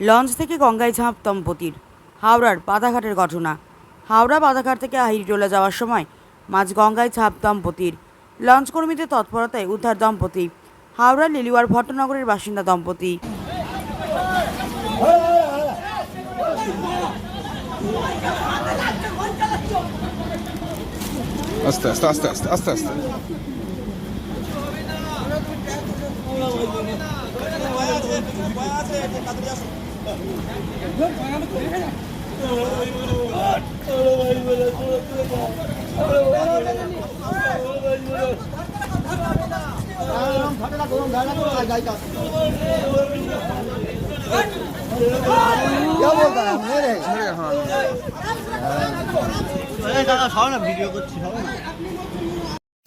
Launch থেকে গঙ্গায় ঝাঁপ দম্পতির। হাওড়ার বাধাঘাটের ঘটনা। হাওড়া বাধাঘাট থেকে আহিরিটোলা যাওয়ার সময় মাঝ গঙ্গায় ঝাঁপ দম্পতির। লঞ্চ কর্মীদের তৎপরতায় উদ্ধার দম্পতি। হাওড়া লিলিওয়ার ভট্টনগরের বাসিন্দা দম্পতি। আস্তে আস্তে আস্তে আস্তে আস্তে আস্তে। দাদা সব না ভিডিও করছি সব